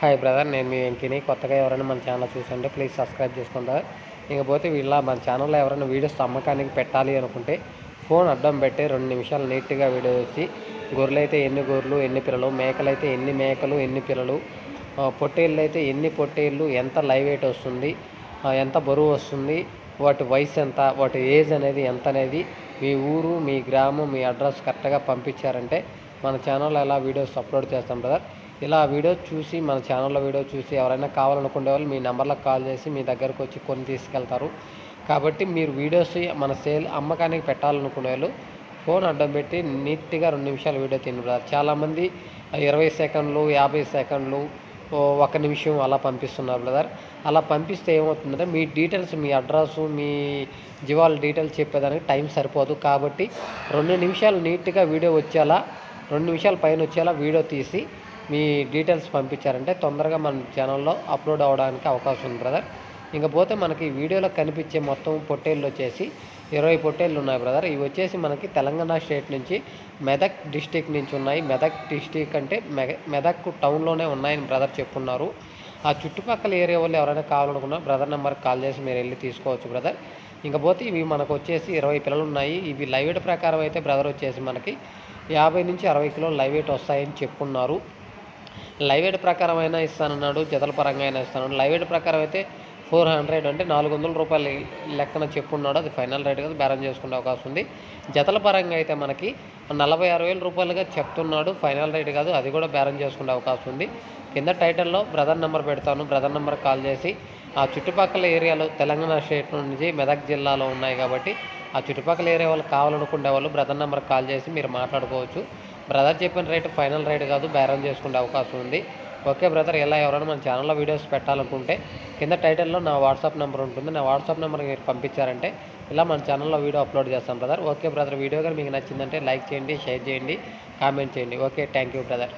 Hi brother నేను మీ వెంకిని. కొత్తగా ఎవరైనా మన ఛానల్ చూసండి ప్లీజ్ సబ్స్క్రైబ్ చేసుకుంటా. ఇకపోతే వీళ్ళ మన ఛానల్లో ఎవరైనా వీడియోస్ అమ్మకానికి పెట్టాలి అనుకుంటే ఫోన్ అడ్డం పెట్టి రెండు నిమిషాలు నీట్గా వీడియో వచ్చి గొర్రెలు అయితే ఎన్ని గొర్రెలు ఎన్ని పిల్లలు మేకలు అయితే ఎన్ని మేకలు ఎన్ని పిల్లలు పొట్టేళ్ళు అయితే ఎన్ని పొట్టేళ్ళు ఎంత లైవ్ వెయిట్ వస్తుంది ఎంత బరువు వస్తుంది వాటి వయసు ఎంత వాటి ఏజ్ అనేది ఎంత అనేది మీ ఊరు మీ గ్రామం మీ అడ్రస్ కరెక్ట్గా పంపించారంటే మన ఛానల్లో ఎలా వీడియోస్ అప్లోడ్ చేస్తాం బ్రదర్ ఇలా వీడియో చూసి మన ఛానల్లో వీడియో చూసి ఎవరైనా కావాలనుకునే వాళ్ళు మీ నెంబర్లకు కాల్ చేసి మీ దగ్గరకు వచ్చి కొని తీసుకెళ్తారు. కాబట్టి మీరు వీడియోస్ మన సేల్ అమ్మకానికి పెట్టాలనుకునే వాళ్ళు ఫోన్ అడ్డం పెట్టి నీట్గా రెండు నిమిషాలు వీడియో తిన్నారు చాలామంది ఇరవై సెకండ్లు యాభై సెకండ్లు ఒక నిమిషం అలా పంపిస్తున్నారు బ్రదర్. అలా పంపిస్తే ఏమవుతుందంటే మీ డీటెయిల్స్ మీ అడ్రస్ మీ జీవాల డీటెయిల్స్ చెప్పేదానికి టైం సరిపోదు. కాబట్టి రెండు నిమిషాలు నీట్గా వీడియో వచ్చేలా రెండు నిమిషాల పైన వచ్చేలా వీడియో తీసి మీ డీటెయిల్స్ పంపించారంటే తొందరగా మన ఛానల్లో అప్లోడ్ అవ్వడానికి అవకాశం ఉంది బ్రదర్. ఇంకపోతే మనకి వీడియోలో కనిపించే మొత్తం పొట్టేళ్ళు వచ్చేసి ఇరవై పొట్టేళ్ళు ఉన్నాయి బ్రదర్. ఇవి వచ్చేసి మనకి తెలంగాణ స్టేట్ నుంచి మెదక్ డిస్టిక్ నుంచి ఉన్నాయి. మెదక్ డిస్టిక్ అంటే మెదక్ టౌన్లోనే ఉన్నాయని బ్రదర్ చెప్పున్నారు. ఆ చుట్టుపక్కల ఏరియా వాళ్ళు ఎవరైనా కావాలనుకున్నా బ్రదర్ నెంబర్కి కాల్ చేసి మీరు వెళ్ళి తీసుకోవచ్చు బ్రదర్. ఇంకపోతే ఇవి మనకు వచ్చేసి ఇరవై పిల్లలు ఉన్నాయి. ఇవి లైవ్ వెయిట్ ప్రకారం అయితే బ్రదర్ వచ్చేసి మనకి యాభై నుంచి అరవై కిలోలు లైవ్ వెయిట్ వస్తాయని చెప్పున్నారు. లైవ్ ఎయిడ్ ప్రకారం అయినా ఇస్తానన్నాడు జతల పరంగా అయినా ఇస్తాను లైవ్ ఎయిడ్ ప్రకారం అయితే ఫోర్ హండ్రెడ్ అంటే నాలుగు వందల రూపాయలు లెక్కన చెప్పున్నాడు. అది ఫైనల్ రేట్ కదా బేరం చేసుకునే అవకాశం ఉంది. జతల పరంగా అయితే మనకి నలభై ఆరు వేల రూపాయలుగా చెప్తున్నాడు. ఫైనల్ రేట్ కాదు అది కూడా బేరం చేసుకునే అవకాశం ఉంది. కింద టైటిల్లో బ్రదర్ నెంబర్ పెడతాను. బ్రదర్ నెంబర్ కాల్ చేసి ఆ చుట్టుపక్కల ఏరియాలో తెలంగాణ స్టేట్ నుంచి మెదక్ జిల్లాలో ఉన్నాయి కాబట్టి ఆ చుట్టుపక్కల ఏరియా వాళ్ళు కావాలనుకునే వాళ్ళు బ్రదర్ నెంబర్ కాల్ చేసి మీరు మాట్లాడుకోవచ్చు. బ్రదర్ చెప్పిన రేటు ఫైనల్ రేటు కాదు బేరం చేసుకునే అవకాశం ఉంది. ఓకే బ్రదర్ ఇలా ఎవరైనా మన ఛానల్లో వీడియోస్ పెట్టాలనుకుంటే కింద టైటిల్లో నా వాట్సాప్ నెంబర్ ఉంటుంది. నా వాట్సాప్ నెంబర్ మీరు పంపించారంటే ఇలా మన ఛానల్లో వీడియో అప్లోడ్ చేస్తాం బ్రదర్. ఓకే బ్రదర్ వీడియో కానీ మీకు నచ్చిందంటే లైక్ చేయండి షేర్ చేయండి కామెంట్ చేయండి. Okay thank you brother.